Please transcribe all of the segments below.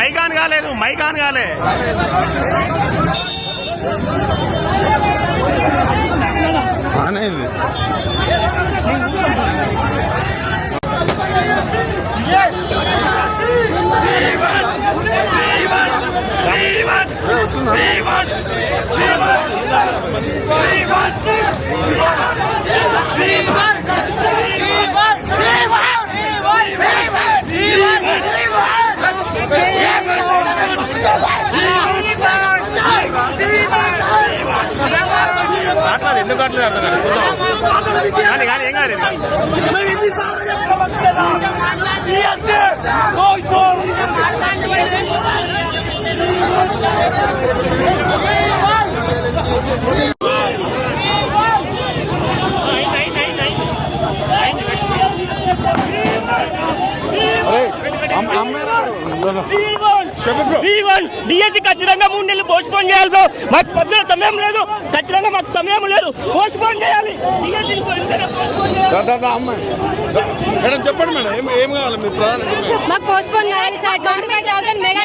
Mike on కాలే అనేది మాట్లాడు ఎందుకు అట్లేదు అర్థం కాదు చూద్దాం. కానీ కానీ ఏం కాదు ఇది. డిఎస్సి ఖచ్చితంగా మూడు నెలలు పోస్ట్ పోన్ చేయాలి బ్రో. మాకు పొద్దున సమయం లేదు. ఖచ్చితంగా మాకు సమయం లేదు. పోస్ట్ పోన్ చేయాలి మేడం చెప్పండి మేడం ఏం ఏం కావాలి మీ ప్రధాన? మాకు పోస్ట్ పోన్ కావాలి sir twenty five thousand mega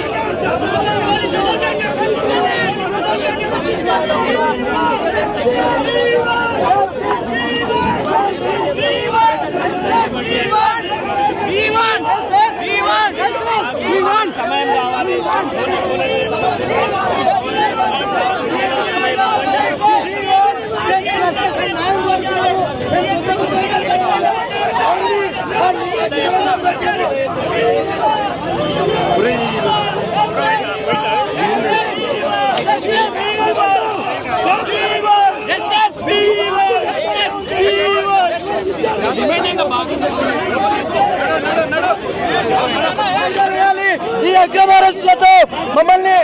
ఈ అక్రమ అరెస్టులతో మమ్మల్ని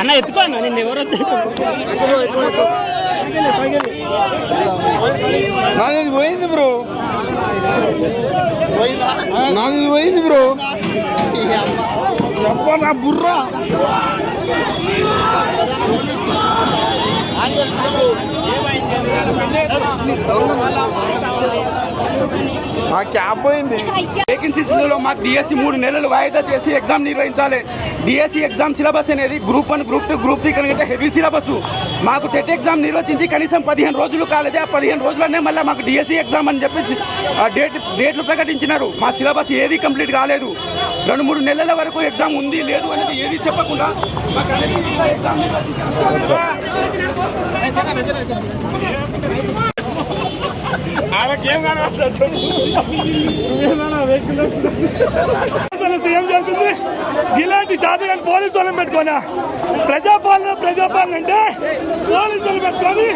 అన్న ఎత్తుకో అన్న నిన్ను ఎవరు నాది పోయింది బ్రో. నాది పోయింది బ్రో. నా బుర్రా? ఆ క్యాబ్ పోయింది. వేకెన్సీస్లలో మాకు డిఎస్సి మూడు నెలలు వాయిదా చేసి ఎగ్జామ్ నిర్వహించాలి. డిఎస్సి ఎగ్జామ్ సిలబస్ అనేది group one group two group three కనుక హెవీ సిలబస్ మాకు టెట్ ఎగ్జామ్ నిర్వహించి కనీసం పదిహేను రోజులు కాలేదు. ఆ పదిహేను రోజులనే మళ్ళీ మాకు డిఎస్సి ఎగ్జామ్ అని చెప్పేసి ఆ డేట్ డేట్లు ప్రకటించినారు. మా సిలబస్ ఏది కంప్లీట్ కాలేదు. రెండు మూడు నెలల వరకు ఎగ్జామ్ ఉంది లేదు అనేది ఏది చెప్పకుండా మాకు ఎగ్జామ్ నిర్వహించారు అసలు సీఎం చేసింది ఇలాంటి జాతకాన్ని పోలీసు వాళ్ళని పెట్టుకోనా? ప్రజాపాలన ప్రజాపాలన అంటే పోలీసులు పెట్టుకొని